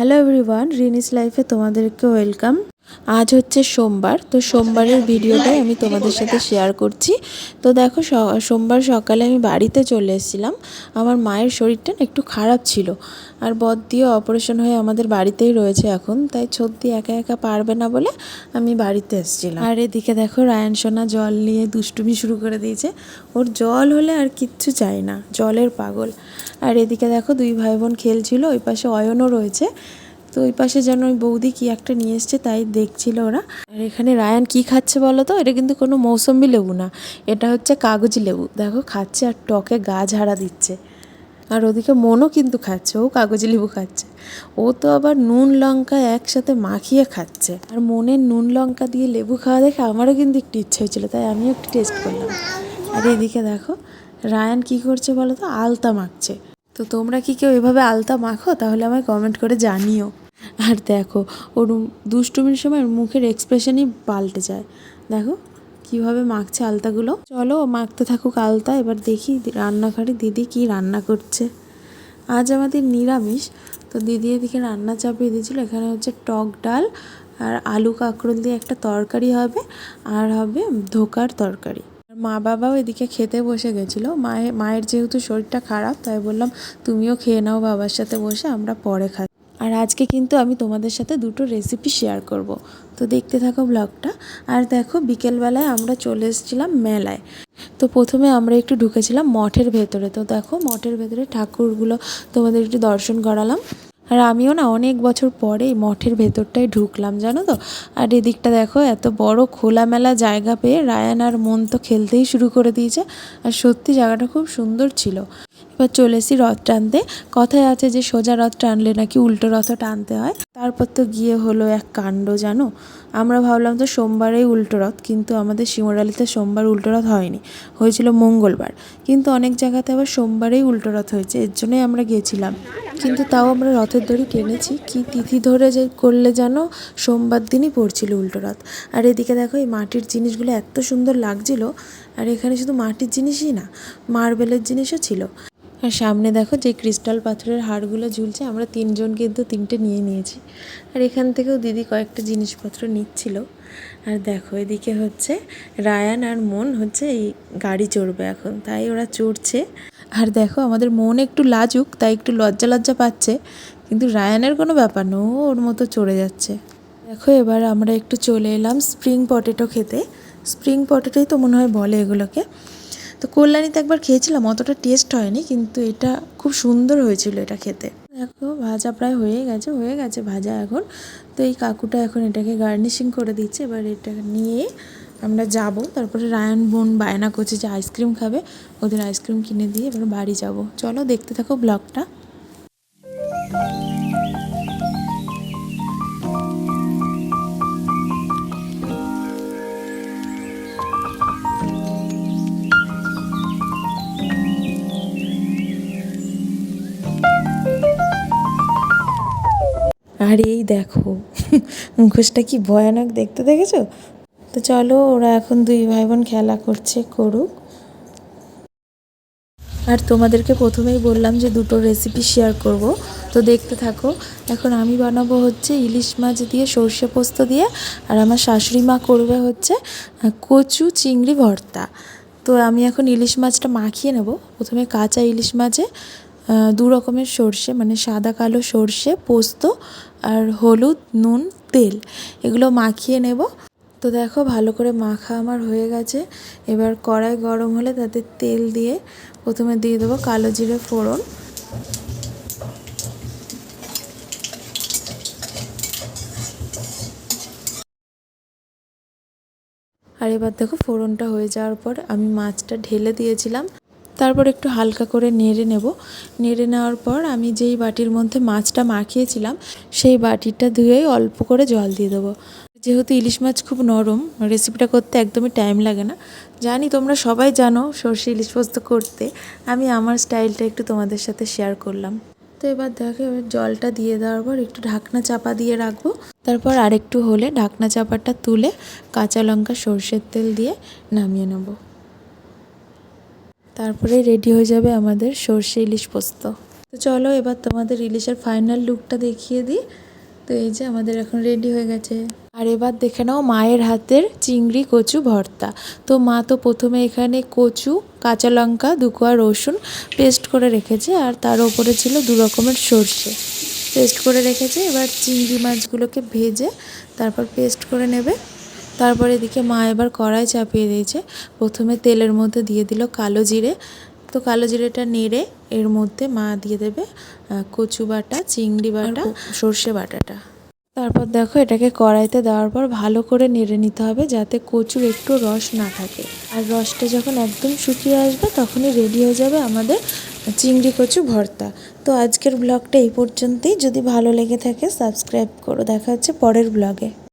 Hello everyone Rini's লাইফে তোমাদেরকে welcome আজ হচ্ছে সোমবার, তো সোমবারের ভিডিওটাই আমি তোমাদের সাথে শেয়ার করছি। তো দেখো সোমবার সকালে আমি বাড়িতে চলে এসেছিলাম। আমার মায়ের শরীরটা একটু খারাপ ছিল। আর বদ দিয়ে অপারেশন হয়ে আমাদের বাড়িতেই রয়েছে এখন, তাই সত্যি একা একা পারবে না বলে আমি বাড়িতে এসেছিলাম। আর এদিকে দেখো, রায়ান সোনা জল নিয়ে দুষ্টুমি শুরু করে দিয়েছে। ওর জল হলে আর কিচ্ছু চাই না, জলের পাগল। আর এদিকে দেখো, দুই ভাই বোন খেলছিল, ওই পাশে অয়নও রয়েছে। তো ওই পাশে যেন ওই বৌদি কি একটা নিয়ে এসছে, তাই দেখছিল ওরা। আর এখানে রায়ান কি খাচ্ছে বলো তো? এটা কিন্তু কোনো মৌসম্বি লেবু না। এটা হচ্ছে কাগজি লেবু। দেখো, খাচ্ছে আর টকে গা ঝাড়া দিচ্ছে। আর ওদিকে মনও কিন্তু খাচ্ছে, ও কাগজি লেবু খাচ্ছে। ও তো আবার নুন, লঙ্কা একসাথে মাখিয়ে খাচ্ছে। আর মনের নুন, লঙ্কা দিয়ে লেবু খাওয়া দেখে আমারও কিন্তু একটু ইচ্ছে হয়েছিল, তাই আমিও একটু টেস্ট করলাম। আর এদিকে দেখো, রায়ান কি করছে বলো তো? আলতা মাখছে। তো তোমরা কি কেউ এভাবে আলতা মাখো? তাহলে আমায় কমেন্ট করে জানিও। আর দেখো, ওর দুষ্টুমির সময় মুখের এক্সপ্রেশনই পাল্টে যায়। দেখো, কীভাবে মাখছে আলতাগুলো। চলো মাখতে থাকুক আলতা, এবার দেখি রান্নাঘরে দিদি কি রান্না করছে। আজ আমাদের নিরামিষ, তো দিদি এদিকে রান্না চাপিয়ে দিয়েছিল। এখানে হচ্ছে টক ডাল আর আলু কাঁকরোল দিয়ে একটা তরকারি হবে, আর হবে ধোকার তরকারি। মা বাবাও এদিকে খেতে বসে গেছিল। মায়ের মায়ের যেহেতু শরীরটা খারাপ, তাই বললাম, তুমিও খেয়ে নাও বাবার সাথে বসে, আমরা পরে খাই। আর আজকে কিন্তু আমি তোমাদের সাথে দুটো রেসিপি শেয়ার করব। তো দেখতে থাকো ব্লগটা আর দেখো, বিকেলবেলায় আমরা চলে এসেছিলাম মেলায়। তো প্রথমে আমরা একটু ঢুকেছিলাম মঠের ভেতরে। তো দেখো, মঠের ভেতরে ঠাকুরগুলো তোমাদের একটু দর্শন করালাম। আর আমিও না অনেক বছর পরে মঠের ভেতরটায় ঢুকলাম, জানো তো? আর এদিকটা দেখো, এত বড় খোলামেলা জায়গা পেয়ে রায়ান আর মন তো খেলতেই শুরু করে দিয়েছে। আর সত্যি জায়গাটা খুব সুন্দর ছিল। এবার চলে এসি রথ টানতে। কথায় আছে যে সোজা রথ টানলে নাকি উল্টো রথও টানতে হয়। তারপর তো গিয়ে হলো এক কাণ্ড, জানো? আমরা ভাবলাম তো সোমবারেই উল্টো রথ, কিন্তু আমাদের শিমরালিতে সোমবার উল্টো রথ হয়নি। হয়েছিল মঙ্গলবার। কিন্তু অনেক জায়গাতে আবার সোমবারেই উল্টো রথ হয়েছে, এর জন্যই আমরা গিয়েছিলাম কিন্তু তাও আমরা রথের দড়ি কিনেছি, কি তিথি ধরে যে করলে যেন সোমবার দিনই পড়ছিল উল্টো রথ। আর এদিকে দেখো এই মাটির জিনিসগুলো এত সুন্দর লাগছিল, আর এখানে শুধু মাটির জিনিসই না মার্বেলের জিনিসও ছিল। আর সামনে দেখো যে ক্রিস্টাল পাথরের হারগুলো ঝুলছে, আমরা তিনজন কিন্তু তিনটে নিয়ে নিয়েছি। আর এখান থেকেও দিদি কয়েকটা জিনিসপত্র নিচ্ছিল। আর দেখো, এদিকে হচ্ছে রায়ান আর মন হচ্ছে এই গাড়ি চড়বে এখন, তাই ওরা চড়ছে। আর দেখো, আমাদের মন একটু লাজুক, তাই একটু লজ্জা লজ্জা পাচ্ছে, কিন্তু রায়ানের কোনো ব্যাপার না, ও ওর মতো চড়ে যাচ্ছে। দেখো, এবার আমরা একটু চলে এলাম স্প্রিং পটেটো খেতে। স্প্রিং পটেটোই তো মনে হয় বলে এগুলোকে। তো কল্যাণীতে একবার খেয়েছিলাম, অতটা টেস্ট হয়নি, কিন্তু এটা খুব সুন্দর হয়েছিল এটা খেতে। দেখো, ভাজা প্রায় হয়ে গেছে হয়ে গেছে ভাজা এখন। তো এই কাকুটা এখন এটাকে গার্নিশিং করে দিচ্ছে। এবার এটা নিয়ে আমরা যাব। তারপরে রায়ন বোন বায়না করছে যে আইসক্রিম খাবে। ওদের আইসক্রিম কিনে দিয়ে এবার বাড়ি যাব। চলো দেখতে থাকো ব্লগটা আর এই দেখো, মুখোশটা কি ভয়ানক দেখতে দেখেছ? তো চলো ওরা এখন দুই ভাই বোন খেলা করছে, করুক। আর তোমাদেরকে প্রথমেই বললাম যে দুটো রেসিপি শেয়ার করব। তো দেখতে থাকো, এখন আমি বানাবো হচ্ছে ইলিশ মাছ দিয়ে সর্ষে পোস্ত দিয়ে, আর আমার শাশুড়ি মা করবে হচ্ছে কচু চিংড়ি ভর্তা। তো আমি এখন ইলিশ মাছটা মাখিয়ে নেব, প্রথমে কাঁচা ইলিশ মাছে দু রকমের সর্ষে মানে সাদা কালো সর্ষে, পোস্ত আর হলুদ, নুন, তেল। এগুলো মাখিয়ে নেব। তো দেখো, ভালো করে মাখা আমার হয়ে গেছে। এবার কড়াই গরম হলে তাতে তেল দিয়ে প্রথমে দিয়ে দেবো কালো জিরে ফোড়ন। আর এবার দেখো, ফোড়নটা হয়ে যাওয়ার পর আমি মাছটা ঢেলে দিয়েছিলাম। তারপর একটু হালকা করে নেড়ে নেব। নেড়ে নেওয়ার পর আমি যেই বাটির মধ্যে মাছটা মাখিয়েছিলাম, সেই বাটিটা ধুয়েই অল্প করে জল দিয়ে দেবো। যেহেতু ইলিশ মাছ খুব নরম রেসিপিটা করতে একদমই টাইম লাগে না। জানি তোমরা সবাই জানো সর্ষে ইলিশ পোস্ত করতে। আমি আমার স্টাইলটা একটু তোমাদের সাথে শেয়ার করলাম। তো এবার দেখো, এবার জলটা দিয়ে দেওয়ার পর একটু ঢাকনা চাপা দিয়ে রাখব। তারপর আরেকটু হলে ঢাকনা চাপাটা তুলে কাঁচা লঙ্কা সর্ষের তেল দিয়ে নামিয়ে নেব। তারপরে রেডি হয়ে যাবে আমাদের সর্ষে ইলিশ পোস্ত। তো চলো এবার তোমাদের ইলিশের ফাইনাল লুকটা দেখিয়ে দিই। তো এই যে আমাদের এখন রেডি হয়ে গেছে। আর এবার দেখে নাও মায়ের হাতের চিংড়ি কচু ভর্তা। তো মা তো প্রথমে এখানে কচু, কাঁচা লঙ্কা, দুকোয়া, রসুন পেস্ট করে রেখেছে আর তার ওপরে ছিল দু রকমের সর্ষে। পেস্ট করে রেখেছে, এবার চিংড়ি মাছগুলোকে ভেজে তারপর পেস্ট করে নেবে। তারপর এদিকে মা এবার কড়াই চাপিয়ে দিয়েছে। প্রথমে তেলের মধ্যে দিয়ে দিল কালো জিরে। তো কালো জিরেটা নেড়ে এর মধ্যে মা দিয়ে দেবে কচু বাটা চিংড়ি বাটা সর্ষে বাটাটা। তারপর দেখো এটাকে কড়াইতে দেওয়ার পর ভালো করে নেড়ে নিতে হবে যাতে কচুর একটু রস না থাকে। আর রসটা যখন একদম শুকিয়ে আসবে তখনই রেডি হয়ে যাবে আমাদের চিংড়ি কচু ভর্তা। তো আজকের ব্লগটা এই পর্যন্তই। যদি ভালো লেগে থাকে সাবস্ক্রাইব করো। দেখা হচ্ছে পরের ব্লগে।